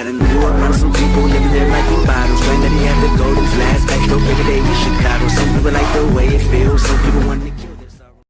side And grew around some people living their life in bottles. Claim that he had the golden flask. Back though every day in Chicago. Some people like the way it feels. Some people want to kill their sorrow.